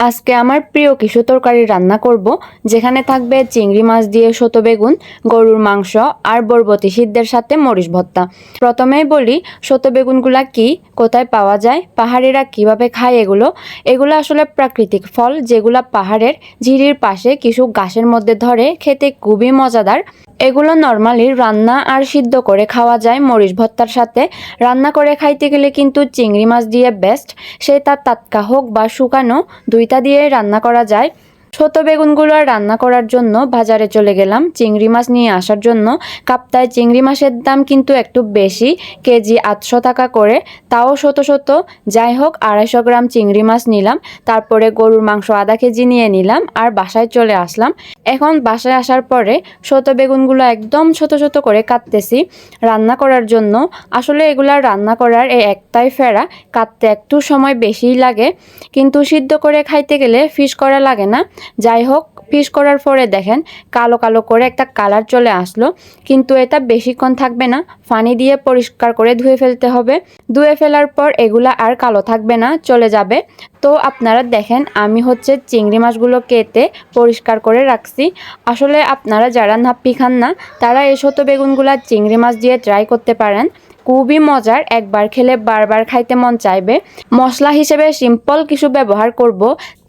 আজকে আমার প্রিয় কিছু তরকারি রান্না করব, যেখানে থাকবে চিংড়ি মাছ দিয়ে শত বেগুন, গরুর মাংস আর বরবতি সিদ্ধের সাথে মরিচ ভর্তা। প্রথমেই বলি, শত বেগুনগুলা কি, কোথায় পাওয়া যায়, পাহাড়িরা কীভাবে খায় এগুলো? এগুলো আসলে প্রাকৃতিক ফল, যেগুলা পাহাড়ের ঝিরির পাশে কিছু গাছের মধ্যে ধরে খেতে খুবই মজাদার। এগুলো নর্মালি রান্না আর সিদ্ধ করে খাওয়া যায় মরিচ ভর্তার সাথে। রান্না করে খাইতে গেলে কিন্তু চিংড়ি মাছ দিয়ে বেস্ট সে তার টাটকা হোক বা শুকানো দুইটা দিয়ে রান্না করা যায়। ছোট বেগুনগুলো রান্না করার জন্য বাজারে চলে গেলাম। চিংড়ি মাছ নিয়ে আসার জন্য। কাপ্তায় চিংড়ি মাছের দাম কিন্তু একটু বেশি, কেজি আটশো টাকা করে। তাও শত শত। যাই হোক, আড়াইশো গ্রাম চিংড়ি মাছ নিলাম। তারপরে গরুর মাংস আধা কেজি নিয়ে নিলাম আর বাসায় চলে আসলাম। এখন বাসায় আসার পরে শত বেগুনগুলো একদম ছোট ছোট করে কাটতেছি। রান্না করার জন্য। আসলে এগুলা রান্না করার এই একটাই ফেরা। কাটতে একটু সময় বেশিই লাগে। কিন্তু সিদ্ধ করে খাইতে গেলে ফিশ করা লাগে না। যাই হোক ফিশ করার পরে দেখেন, কালো কালো করে একটা কালার চলে আসলো। কিন্তু এটা বেশিক্ষণ থাকবে না ফানি দিয়ে পরিষ্কার করে ধুয়ে ফেলতে হবে। ধুয়ে ফেলার পর এগুলা আর কালো থাকবে না, চলে যাবে। তো আপনারা দেখেন, আমি হচ্ছে চিংড়ি মাছগুলো কেটে পরিষ্কার করে রাখছি। আসলে আপনারা যারা নাপ্পি খান না, তারা এই শত বেগুনগুলা চিংড়ি মাছ দিয়ে ট্রাই করতে পারেন। খুবই মজার, একবার খেলে বারবার খাইতে মন চাইবে। মশলা হিসেবে সিম্পল কিছু ব্যবহার করব।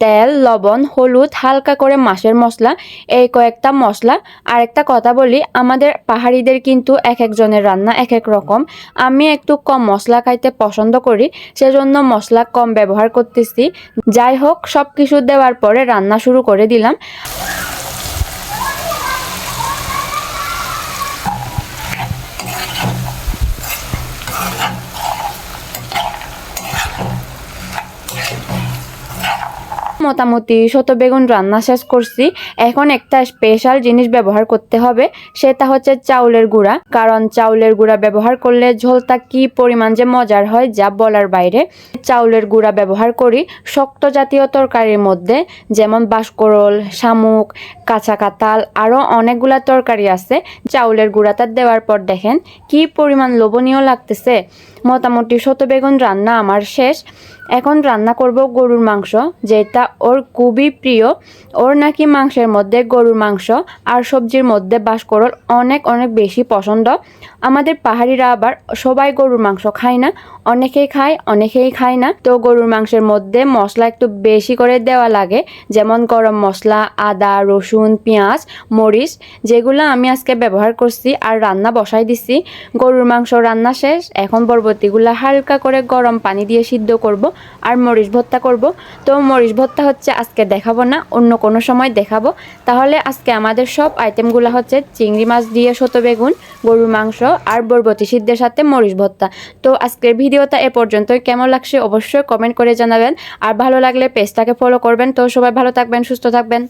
তেল, লবণ, হলুদ, হালকা করে মাছের মশলা, এই কয়েকটা মশলা। আর একটা কথা বলি, আমাদের পাহাড়িদের কিন্তু এক একজনের রান্না এক এক রকম। আমি একটু কম মশলা খাইতে পছন্দ করি, সেজন্য মশলা কম ব্যবহার করতেছি। যাই হোক সব কিছু দেওয়ার পরে রান্না শুরু করে দিলাম। মোটামুটি শত বেগুন রান্না শেষ করছি। এখন একটা স্পেশাল জিনিস ব্যবহার করতে হবে, সেটা হচ্ছে চাউলের গুঁড়া। কারণ চাউলের গুঁড়া ব্যবহার করলে ঝোলটা কি পরিমাণ যে মজার হয় যা বলার বাইরে। চাউলের গুঁড়া ব্যবহার করি শক্ত জাতীয় তরকারির মধ্যে, যেমন বাসকরল শামুক, কাঁচা কাতাল আরও অনেকগুলা তরকারি আছে। চাউলের গুঁড়াটা দেওয়ার পর দেখেন কি পরিমাণ লোভনীয় লাগতেছে। মোটামুটি শত বেগুন রান্না আমার শেষ। এখন রান্না করব গরুর মাংস, যেটা ওর খুবই প্রিয়। ওর নাকি মাংসের মধ্যে গরুর মাংস আর সবজির মধ্যে বাস করল অনেক অনেক বেশি পছন্দ। আমাদের পাহাড়িরা আবার সবাই গরুর মাংস খায় না। অনেকেই খায় অনেকেই খায় না। তো গরুর মাংসের মধ্যে মশলা একটু বেশি করে দেওয়া লাগে, যেমন গরম মশলা, আদা, রসুন, পেঁয়াজ, মরিচ, যেগুলো আমি আজকে ব্যবহার করছি আর রান্না বসাই দিছি। গরুর মাংস রান্না শেষ, এখন বরবতিগুলো হালকা করে গরম পানি দিয়ে সিদ্ধ করব আর মরিচ ভর্তা করব। তো মরিচ ভর্তা হচ্ছে আজকে দেখাবো না, অন্য কোনো সময় দেখাবো। তাহলে আজকে আমাদের সব আইটেমগুলো হচ্ছে চিংড়ি মাছ দিয়ে শত বেগুন, গরুর মাংস আর বরবতি সিদ্ধের সাথে মরিচ ভর্তা। তো আজকের ভিডিওটা এ পর্যন্তই। কেমন লাগছে অবশ্যই কমেন্ট করে জানাবেন। আর ভালো লাগলে পেজটাকে ফলো করবেন। তো সবাই ভালো থাকবেন, সুস্থ থাকবেন।